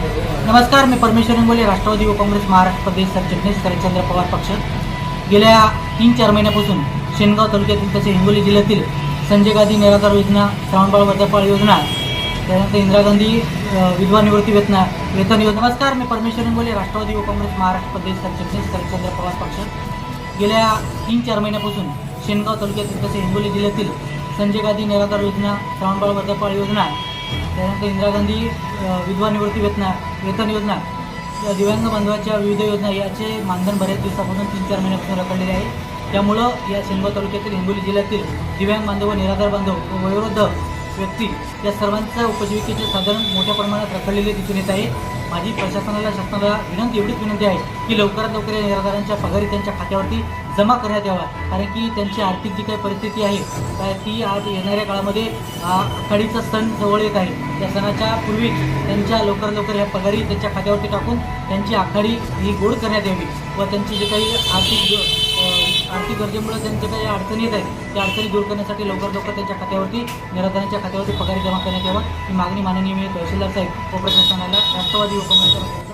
नमस्कार मी परमेश्वर हिंगोली राष्ट्रवादी व काँग्रेस महाराष्ट्र प्रदेश सरचिटणीस हरिश्चंद्र पवार पक्ष. गेल्या तीन चार महिन्यापासून शेनगाव तालुक्यातील तसे हिंगोली जिल्ह्यातील संजय गांधी निराधार योजना श्रावणबाळ वर्धापाळ योजना त्यानंतर इंदिरा गांधी विधवा निवृत्ती वेतना वेतन योजना. नमस्कार मी परमेश्वर हिंगोली राष्ट्रवादी व काँग्रेस महाराष्ट्र प्रदेश सरचिटणीस हरिश्चंद्र पवार पक्ष. गेल्या तीन चार महिन्यापासून शेनगाव तालुक्यातील तसे हिंगोली जिल्ह्यातील संजय गांधी निराधार योजना श्रावणबाळ वर्धापाळ योजना त्यानंतर इंदिरा गांधी विधवा निवृत्ती वेतना वेतन योजना दिव्यांग बांधवाच्या विविध योजना याचे मानधन बऱ्याच दिवसापासून तीन चार महिन्यापासून रखडलेले आहे. त्यामुळं या शेनगाव तालुक्यातील हिंगोली जिल्ह्यातील दिव्यांग बांधव व निराधार बांधव व वयोवृद्ध व्यक्ती या सर्वांच्या उपजीविकेचे साधन मोठ्या प्रमाणात रखडलेले दिसून येत आहे. माझी प्रशासनाला शासनाला विनंती एवढीच विनंती आहे की लवकरात लवकर या निराधारांच्या पगारी त्यांच्या खात्यावरती जमा करण्यात यावा. कारण की त्यांची आर्थिक जी काही परिस्थिती आहे ती आज येणाऱ्या काळामध्ये आ, आखाडीचा सण जवळ येत आहे. त्या सणाच्या पूर्वी त्यांच्या लवकरात लवकर ह्या पगारी त्यांच्या खात्यावरती टाकून त्यांची आखाडी ही गोड करण्यात यावी व त्यांची जे काही आर्थिक आर्थिक गरजेमुळे त्यांच्या काही अडचणी येत आहेत त्या अडचणी दूर करण्यासाठी लवकर लवकर त्यांच्या खात्यावरती निराधारांच्या खात्यावरती पगारी जमा करण्यात यावा. ही मागणी माननीय मी तहसीलदार साहेब व प्रशासनाला राष्ट्रवादी व